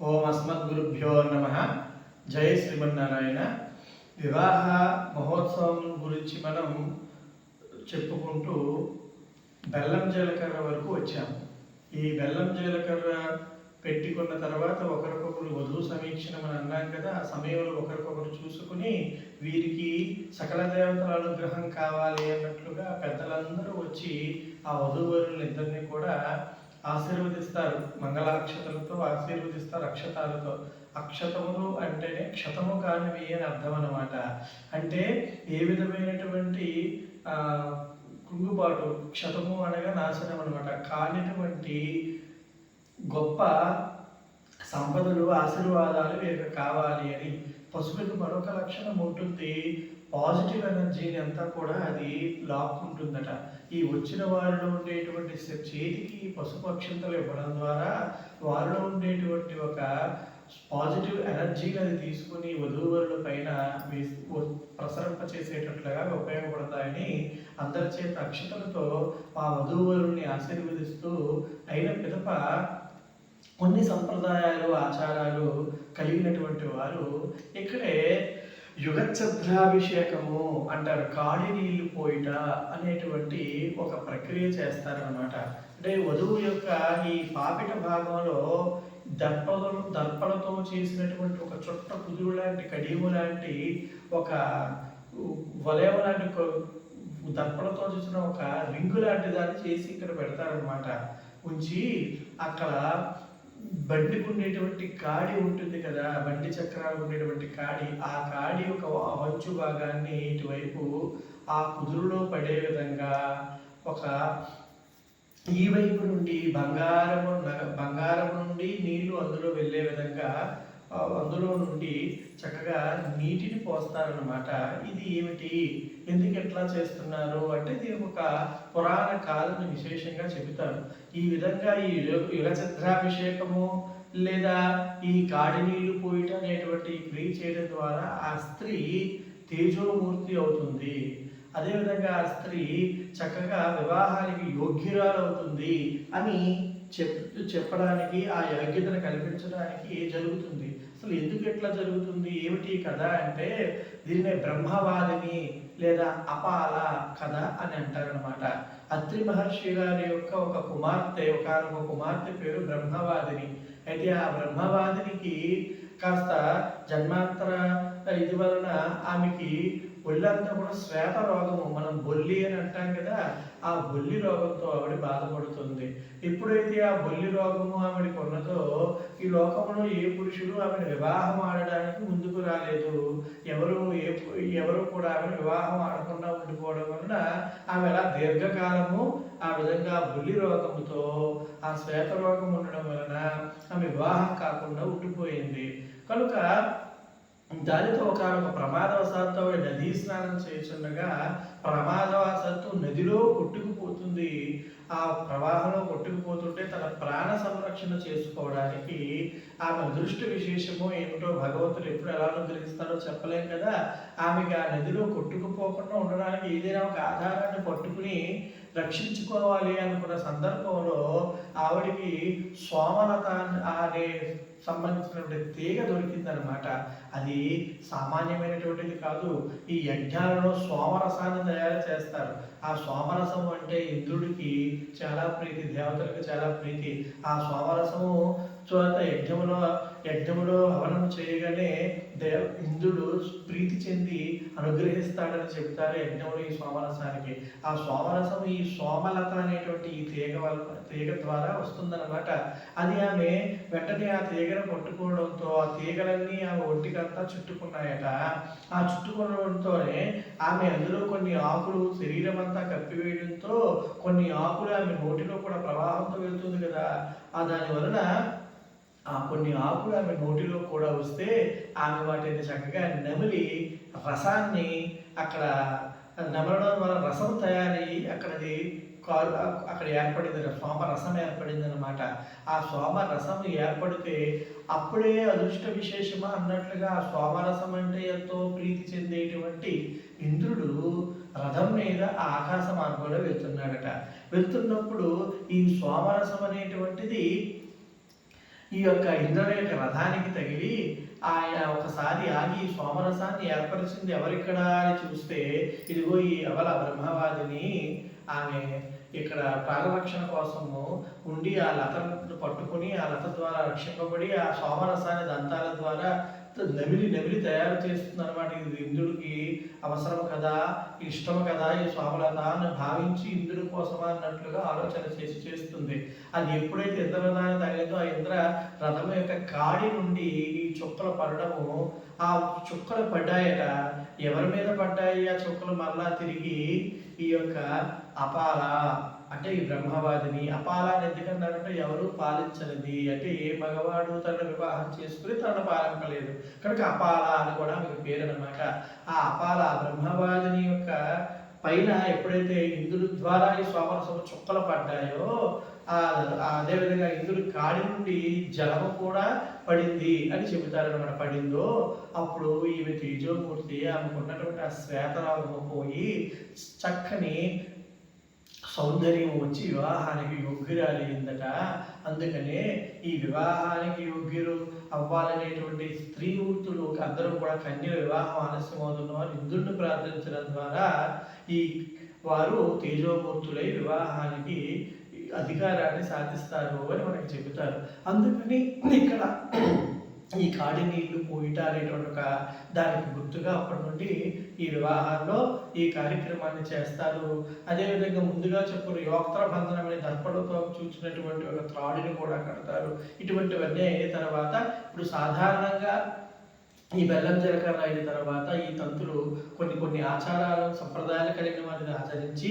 ఓం అస్మద్గురుభ్యో నమ. జై శ్రీమన్నారాయణ. వివాహ మహోత్సవం గురించి మనం చెప్పుకుంటూ బెల్లం జీలకర్ర వరకు వచ్చాము ఈ బెల్లం జీలకర్ర పెట్టుకున్న తర్వాత ఒకరికొకరు వధువు సమీక్షణ మనం అన్నాం కదా ఆ సమయంలో ఒకరికొకరు చూసుకుని వీరికి సకల దేవతల అనుగ్రహం కావాలి అన్నట్లుగా పెద్దలందరూ వచ్చి ఆ వధువరులు ఇద్దరిని కూడా ఆశీర్వదిస్తారు. మంగళాక్షతలతో ఆశీర్వదిస్తారు అక్షతాలతో. అక్షతములు అంటేనే క్షతము కానివి అని అర్థం అనమాట అంటే ఏ విధమైనటువంటి ఆ, కృంగుబాటు క్షతము అనగా నాశనం అనమాట కానిటువంటి గొప్ప సంపదలు ఆశీర్వాదాలు వీరికి కావాలి అని. పసుపుకి మరొక లక్షణం ఉంటుంది. పాజిటివ్ ఎనర్జీని అంతా కూడా అది లాక్కుంటుందట. ఈ వచ్చిన వారిలో ఉండేటువంటి చేతికి పసుపు అక్షంతలు ఇవ్వడం ద్వారా వారిలో ఉండేటువంటి ఒక పాజిటివ్ ఎనర్జీని అది తీసుకుని వధూవరుల పైన ప్రసరింప చేసేటట్లుగా ఉపయోగపడతాయని అందరి చేత అక్షతలతో ఆ వధూవరుల్ని ఆశీర్వదిస్తూ అయిన పిదప కొన్ని సంప్రదాయాలు ఆచారాలు కలిగినటువంటి వారు ఇక్కడే యుగఛద్రాభిషేకము అంటారు. కాళి నీళ్ళు పోయిట అనేటువంటి ఒక ప్రక్రియ చేస్తారనమాట అంటే వధువు యొక్క ఈ పాపిట భాగంలో దర్పలు దర్పలతో చేసినటువంటి ఒక చుట్ట కుదురు లాంటి కడియము లాంటి ఒక వలయం లాంటి ఒక దర్పలతో చేసిన ఒక రింగు లాంటి దాన్ని చేసి ఇక్కడ పెడతారనమాట ఉంచి అక్కడ బండికి ఉండేటువంటి కాడి ఉంటుంది కదా బండి చక్రాలు ఉండేటువంటి కాడి ఆ కాడి యొక్క వంచు భాగాన్ని ఇటువైపు ఆ కుదురులో పడే విధంగా ఒక ఈ వైపు నుండి బంగారము బంగారం నుండి నీళ్ళు అందులో వెళ్ళే విధంగా అందులో నుండి చక్కగా నీటిని పోస్తారనమాట ఇది ఏమిటి? ఎందుకు ఎట్లా చేస్తున్నారు? అంటే ఇది ఒక పురాణ కాలం విశేషంగా చెబుతారు. ఈ విధంగా ఈ యుగ- చిత్రాభిషేకము లేదా ఈ కాడి నీళ్ళు పోయిట అనేటువంటి క్రియ చేయడం ద్వారా ఆ స్త్రీ తేజోమూర్తి అవుతుంది. అదేవిధంగా ఆ స్త్రీ చక్కగా వివాహానికి యోగ్యురాలు అవుతుంది అని చెప్ చెప్పడానికి ఆ యోగ్యతను కల్పించడానికి జరుగుతుంది. అసలు ఎందుకు ఎట్లా జరుగుతుంది? ఏమిటి కథ అంటే దీన్నే బ్రహ్మవాదిని లేదా అపాల కథ అని అంటారనమాట అత్రి మహర్షి గారి యొక్క ఒక కుమార్తె ఒక ఒక కుమార్తె పేరు బ్రహ్మవాదిని. అయితే ఆ బ్రహ్మవాదినికి కాస్త జన్మాంతర ఇది వలన ఆమెకి ఒళ్ళంతా కూడా శ్వేత రోగము. మనం బొల్లి అని అంటాం కదా ఆ బొల్లి రోగంతో ఆవిడ బాధపడుతుంది. ఎప్పుడైతే ఆ బొల్లి రోగము ఆవిడకి ఉన్నదో ఈ లోకంలో ఏ పురుషుడు ఆమెను వివాహం ఆడడానికి ముందుకు రాలేదు. ఎవరు ఏ ఎవరు కూడా ఆమెను వివాహం ఆడకుండా ఉండిపోవడం వలన ఆమె అలా దీర్ఘకాలము ఆ విధంగా బొల్లి రోగముతో ఆ శ్వేత రోగం ఉండడం వలన ఆమె వివాహం కాకుండా ఉండిపోయింది. కనుక దానితో ఒక ప్రమాదవశాత్తు ఆవిడ నదీ స్నానం చేస్తుండగా ప్రమాదవశాత్తు నదిలో కొట్టుకుపోతుంది. ఆ ప్రవాహంలో కొట్టుకుపోతుంటే తన ప్రాణ సంరక్షణ చేసుకోవడానికి ఆమె అదృష్ట విశేషమో ఏమిటో భగవంతుడు ఎప్పుడు ఎలా అనుగ్రహిస్తారో చెప్పలేం కదా. ఆమెకి ఆ నదిలో కొట్టుకుపోకుండా ఉండడానికి ఏదైనా ఒక ఆధారాన్ని పట్టుకుని రక్షించుకోవాలి అనుకున్న సందర్భంలో ఆవిడికి సోమలత అనే సంబంధించినటువంటి తీగ దొరికిందనమాట అది సామాన్యమైనటువంటిది కాదు. ఈ యజ్ఞాలలో సోమరసాన్ని తయారు చేస్తారు. ఆ సోమరసం అంటే ఇంద్రుడికి చాలా ప్రీతి దేవతలకు చాలా ప్రీతి. ఆ సోమరసము చోట యజ్ఞములో యజ్ఞములో హవనం చేయగానే దేవ ఇంద్రుడు ప్రీతి చెంది అనుగ్రహిస్తాడని చెప్తారు యజ్ఞములు ఈ సోమరసానికి. ఆ సోమరసం ఈ సోమలత అనేటువంటి ఈ తీగ వల్ల తీగ ద్వారా వస్తుందన్నమాట. అది ఆమె వెంటనే ఆ తీగను పట్టుకోవడంతో ఆ తీగలన్నీ ఆమె అంతా చుట్టుకున్నాయట. ఆ చుట్టుకోవడంతోనే ఆమె అందులో కొన్ని ఆకులు శరీరం అంతా కప్పివేయడంతో కొన్ని ఆకులు ఆమె నోటిలో కూడా ప్రవాహంతో వెళ్తుంది కదా. ఆ దాని వలన ఆ కొన్ని ఆకులు ఆమె నోటిలో కూడా వస్తే ఆమె వాటిని చక్కగా నమిలి రసాన్ని అక్కడ నమలడం వల్ల రసం తయారయ్యి అక్కడది కారు అక్కడ ఏర్పడింది సోమ రసం ఏర్పడింది అనమాట ఆ సోమ రసం ఏర్పడితే అప్పుడే అదృష్ట విశేషమా అన్నట్లుగా ఆ సోమరసం అంటే ఎంతో ప్రీతి చెందేటువంటి ఇంద్రుడు రథం మీద ఆ ఆకాశ మార్గంలో వెళ్తున్నాడట. వెళ్తున్నప్పుడు ఈ సోమరసం అనేటువంటిది ఈ యొక్క ఇంద్రుని యొక్క రథానికి తగిలి ఆయన ఒకసారి ఆగి ఈ సోమరసాన్ని ఏర్పరిచింది ఎవరిక్కడ అని చూస్తే ఇదిగో ఈ అవల బ్రహ్మవాదిని ఆమె ఇక్కడ ప్రాణరక్షణ కోసము ఉండి ఆ లతను పట్టుకుని ఆ లత ద్వారా రక్షింపబడి ఆ సోమరసాన్ని దంతాల ద్వారా నమిలి నమిలి తయారు చేస్తుంది అనమాట ఇది ఇంద్రుడికి. అవసరం కదా ఇష్టం కదా ఈ స్వాములత అని భావించి ఇంద్రుడి కోసమా అన్నట్లుగా ఆలోచన చేసి చేస్తుంది. అది ఎప్పుడైతే ఇంద్రరథాన్ని తగిలిందో ఆ ఇంద్ర రథం యొక్క కాడి నుండి ఈ చుక్కలు పడడము ఆ చుక్కలు పడ్డాయట. ఎవరి మీద పడ్డాయి ఆ చుక్కలు మరలా తిరిగి ఈ యొక్క అపాల అంటే ఈ బ్రహ్మవాదిని అపాల అని ఎందుకన్నారంటే ఎవరు పాలించనిది. అంటే ఏ మగవాడు తనను వివాహం చేసుకుని తనను పాలింపలేదు. కనుక అపాల అని కూడా మీకు పేరు అనమాట ఆ అపాల బ్రహ్మవాదిని యొక్క పైన ఎప్పుడైతే ఇంద్రుడి ద్వారా ఈ సోమరసము చుక్కలు పడ్డాయో అదేవిధంగా ఇంద్రుడి కాడి నుండి జలము కూడా పడింది అని చెబుతారనమాట పడిందో అప్పుడు ఈమె తేజోమూర్తి ఆమెకు ఉన్నటువంటి ఆ శ్వేతరాగము పోయి చక్కని సౌందర్యం వచ్చి వివాహానికి యోగ్యురాలయ్యిందట అందుకనే ఈ వివాహానికి యోగ్యులు అవ్వాలనేటువంటి స్త్రీమూర్తులు అందరూ కూడా కన్య వివాహం ఆలస్యం అవుతున్న ఇంద్రుడిని ప్రార్థించడం ద్వారా ఈ వారు తేజోమూర్తులై వివాహానికి అధికారాన్ని సాధిస్తారు అని మనకి చెబుతారు. అందుకని ఇక్కడ ఈ కాడి నీళ్ళు పోయిట అనేటువంటి ఒక దానికి గుర్తుగా అప్పటి నుండి ఈ వివాహాల్లో ఈ కార్యక్రమాన్ని చేస్తారు. అదేవిధంగా ముందుగా చెప్పుకున్న యోక్త్ర బంధనం అనే దర్పణతో చూసినటువంటి ఒక త్రాడిని కూడా కడతారు. ఇటువంటివన్నీ అయిన తర్వాత ఇప్పుడు సాధారణంగా ఈ బెల్లం జీలకర్ర అయిన తర్వాత ఈ తంతులు కొన్ని కొన్ని ఆచారాలు సంప్రదాయాలు కలిగిన వాటిని ఆచరించి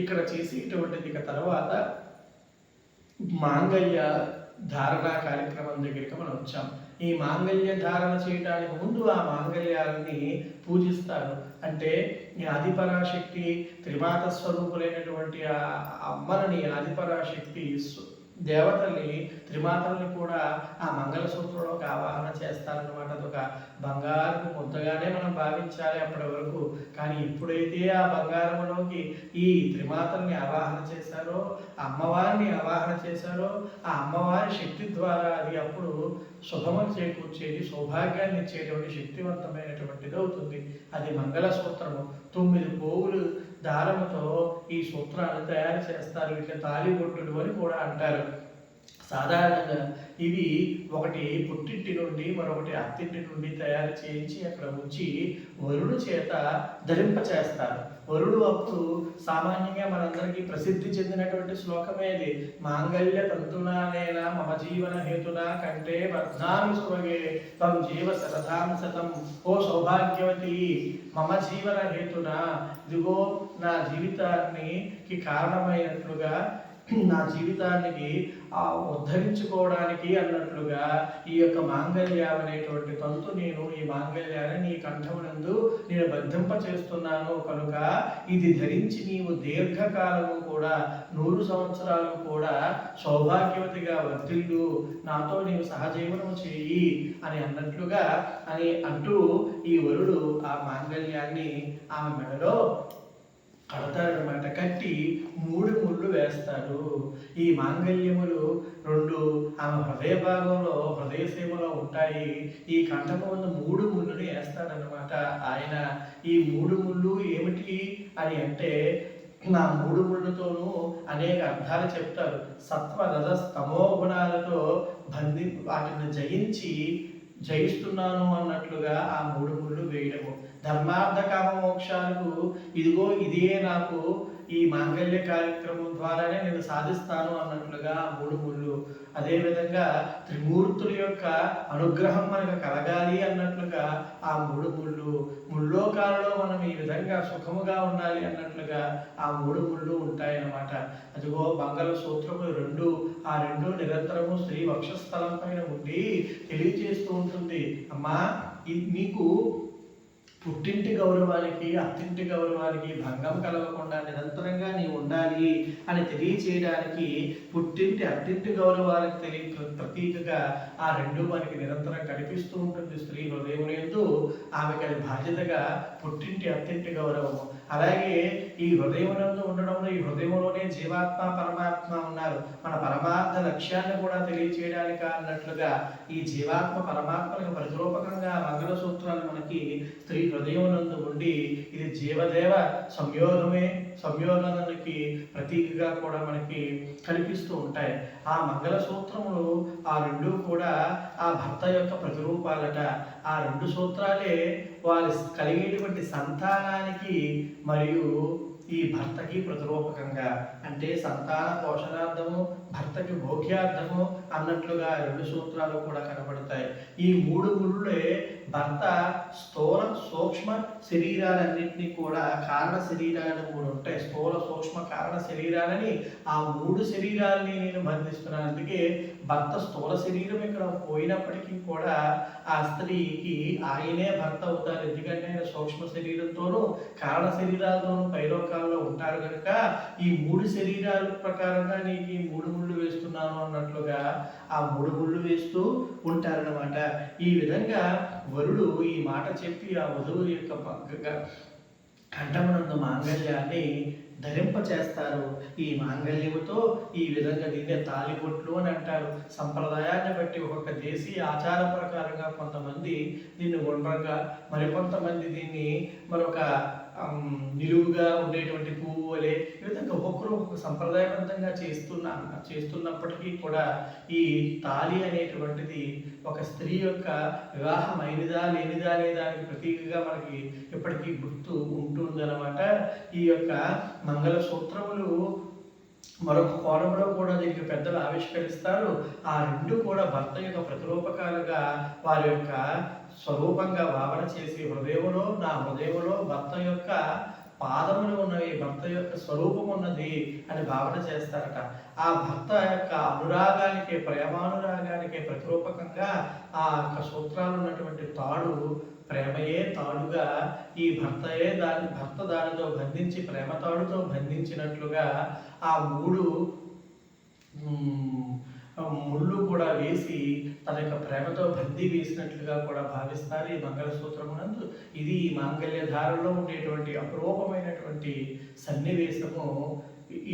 ఇక్కడ చేసి ఇటువంటిది ఇక తర్వాత మాంగళ్య ధారణ కార్యక్రమం దగ్గరికి మనం వచ్చాం. ఈ మాంగళ్య ధారణ చేయడానికి ముందు ఆ మాంగళ్యాలని పూజిస్తారు అంటే ఈ ఆదిపరాశక్తి త్రిమాత స్వరూపులైనటువంటి ఆ అమ్మలని ఆదిపరాశక్తి దేవతల్ని త్రిమాతల్ని కూడా ఆ మంగళసూత్రంలోకి ఆవాహన చేస్తారనమాట అదొక బంగారపు ముద్దగానే మనం భావించాలి అప్పటి వరకు. కానీ ఎప్పుడైతే ఆ బంగారంలోకి ఈ త్రిమాతల్ని ఆవాహన చేశారో అమ్మవారిని ఆవాహన చేశారో ఆ అమ్మవారి శక్తి ద్వారా అది అప్పుడు శుభమని చేకూర్చేది సౌభాగ్యాన్ని ఇచ్చేటువంటి శక్తివంతమైనటువంటిది అవుతుంది. అది మంగళసూత్రము. తొమ్మిది పోగులు దారముతో ఈ సూత్రాన్ని తయారు చేస్తారు. వీటిని తాలిబొట్టుడు అని కూడా అంటారు. సాధారణంగా ఇవి ఒకటి పుట్టింటి నుండి మరొకటి అత్తింటి నుండి తయారు చేయించి అక్కడ ఉంచి వరుడు చేత ధరింప చేస్తారు వరుడు అప్పుడు సామాన్యంగా మనందరికీ ప్రసిద్ధి చెందినటువంటి శ్లోకమే ఇది. మాంగళ్య తంతునానేన మమ జీవన హేతున కంటే వర్ధామి సుభగే తం జీవ శరథాం శతం ఓ సౌభాగ్యవతి మమ జీవన హేతున. ఇదిగో నా జీవితానికి కారణమైనట్లుగా నా జీవితానికి ఆ ఉద్ధరించుకోవడానికి అన్నట్లుగా ఈ యొక్క మాంగళ్యం అనేటువంటి తంతు నేను ఈ మాంగళ్యాన్ని నీ కంఠమునందు నేను బద్ధింప చేస్తున్నాను కనుక ఇది ధరించి నీవు దీర్ఘకాలము కూడా నూరు సంవత్సరాలు కూడా సౌభాగ్యవతిగా వర్ధిల్లు. నాతో నీవు సహజీవనం చేయి అని అన్నట్లుగా అని అంటూ ఈ వరుడు ఆ మాంగళ్యాన్ని ఆమె మెడలో కడతారనమాట కట్టి మూడు ముళ్ళు వేస్తారు ఈ మాంగల్యములు రెండు ఆమె హృదయ భాగంలో హృదయ సీమలో ఉంటాయి. ఈ కంఠము ఉన్న మూడు ముళ్ళుని వేస్తాడనమాట ఆయన. ఈ మూడు ముళ్ళు ఏమిటి అని అంటే నా మూడు ముళ్ళతోనూ అనేక అర్థాలు చెప్తారు సత్వ రజ స్తమో గుణాలతో బంధి వాటిని జయించి జయిస్తున్నాను అన్నట్లుగా ఆ మూడు ముళ్ళు వేయడము. ధర్మార్థ కామ మోక్షాలకు ఇదిగో ఇదే నాకు ఈ మాంగళ్య కార్యక్రమం ద్వారానే నేను సాధిస్తాను అన్నట్లుగా ఆ మూడు ముళ్ళు. అదేవిధంగా త్రిమూర్తుల యొక్క అనుగ్రహం మనకు కలగాలి అన్నట్లుగా ఆ మూడు ముళ్ళు. ముల్లోకాలలో మనం ఈ విధంగా సుఖముగా ఉండాలి అన్నట్లుగా ఆ మూడు ముళ్ళు ఉంటాయన్నమాట. అదిగో మంగళ సూత్రములు రెండు. ఆ రెండు నిరంతరము స్త్రీ వక్షస్థలం పైన ఉండి తెలియజేస్తూ ఉంటుంది. అమ్మా నీకు పుట్టిన గౌరవానికి అత్తింటి గౌరవానికి భంగం కలగకుండా నిరంతరంగా నీ ఉండాలి అని తెలియచేయడానికి పుట్టింటి అత్తింటి గౌరవానికి తెలియ ప్రతీకగా ఆ రెండు మనకి నిరంతరం కనిపిస్తూ ఉంటుంది. స్త్రీ హృదయం ఎందు ఆమె కలి బాధ్యతగా పుట్టింటి అత్తింటి గౌరవము. అలాగే ఈ హృదయమునందు ఉండడంలో ఈ హృదయంలోనే జీవాత్మ పరమాత్మ ఉన్నారు. మన పరమాత్మ లక్ష్యాన్ని కూడా తెలియచేయడానికి అన్నట్లుగా ఈ జీవాత్మ పరమాత్మలకు ప్రతిరూపకంగా మంగళసూత్రాలు మనకి స్త్రీ హృదయమునందు ఉండి ఇది జీవదేవ సంయోగమే సంయోగానికి ప్రతీకగా కూడా మనకి కనిపిస్తూ ఉంటాయి. ఆ మంగళ సూత్రములు ఆ రెండు కూడా ఆ భర్త యొక్క ప్రతిరూపాలట. ఆ రెండు సూత్రాలే వారి కలిగేటువంటి సంతానానికి మరియు ఈ భర్తకి ప్రతిరూపకంగా. అంటే సంతాన పోషణార్థము భర్తకి భోగ్యార్థము అన్నట్లుగా రెండు సూత్రాలు కూడా కనబడతాయి. ఈ మూడు ముళ్ళే భర్త స్థూల సూక్ష్మ శరీరాలన్నింటినీ కూడా కారణ శరీరాలు కూడా ఉంటాయి. స్థూల సూక్ష్మ కారణ శరీరాలని ఆ మూడు శరీరాలని నేను బంధిస్తున్నాను. అందుకే భర్త స్థూల శరీరం ఇక్కడ పోయినప్పటికీ కూడా ఆ స్త్రీకి ఆయనే భర్త అవుతారు. ఎందుకంటే ఆయన సూక్ష్మ శరీరంతోనూ కారణ శరీరాలతోనూ లోకాల్లో ఉంటారు కనుక ఈ మూడు శరీరాల ప్రకారంగా నీకు ఈ మూడు ముళ్ళు వేస్తున్నాను అన్నట్లుగా ఆ మూడు ముళ్ళు వేస్తూ ఉంటారన్నమాట. ఈ విధంగా వరుడు ఈ మాట చెప్పి ఆ వధువు యొక్క పక్కగా కంఠమునందు మాంగళ్యాన్ని ధరింప చేస్తారు ఈ మాంగళ్యముతో ఈ విధంగా దీన్నే తాలిబొట్లు అని అంటారు. సంప్రదాయాన్ని బట్టి ఒక్కొక్క దేశీయ ఆచార ప్రకారంగా కొంతమంది దీన్ని గుండ్రంగా మరికొంతమంది దీన్ని మరొక నిలువుగా ఉండేటువంటి పువ్వు వలె ఈ విధంగా ఒక్కొక్కరు ఒక్కొక్క సంప్రదాయబద్ధంగా చేస్తున్న చేస్తున్నప్పటికీ కూడా ఈ తాళి అనేటువంటిది ఒక స్త్రీ యొక్క వివాహం అయినదా లేనిదా అనే ప్రతీకగా మనకి ఇప్పటికీ గుర్తు ఉంటుందన్నమాట. ఈ యొక్క మంగళ సూత్రములు మరొక కోణంలో కూడా దీనికి పెద్దలు ఆవిష్కరిస్తారు. ఆ రెండు కూడా భర్త యొక్క ప్రతిరూపకాలుగా వారి యొక్క స్వరూపంగా భావన చేసి హృదయంలో నా హృదయంలో భర్త యొక్క పాదములు ఉన్నవి భర్త యొక్క స్వరూపం ఉన్నది అని భావన చేస్తారట. ఆ భర్త యొక్క అనురాగానికి ప్రేమానురాగానికి ప్రతిరూపకంగా ఆ యొక్క సూత్రాలు ఉన్నటువంటి తాడు ప్రేమయే తాడుగా ఈ భర్తయే దాని భర్త దానితో బంధించి ప్రేమ తాడుతో బంధించినట్లుగా ఆ మూడు ముళ్ళు కూడా వేసి తన యొక్క ప్రేమతో బందీ వేసినట్లుగా కూడా భావిస్తారు ఈ మంగళసూత్రమునందు. ఇది ఈ మాంగళ్య ధారలో ఉండేటువంటి అపురూపమైనటువంటి సన్నివేశము.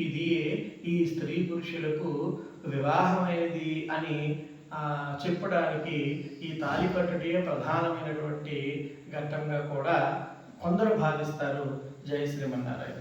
ఇది ఈ స్త్రీ పురుషులకు వివాహమైనది అని చెప్పడానికి ఈ తాలికట్టుడే ప్రధానమైనటువంటి ఘట్టంగా కూడా కొందరు భావిస్తారు. జయ శ్రీమన్నారాయణ.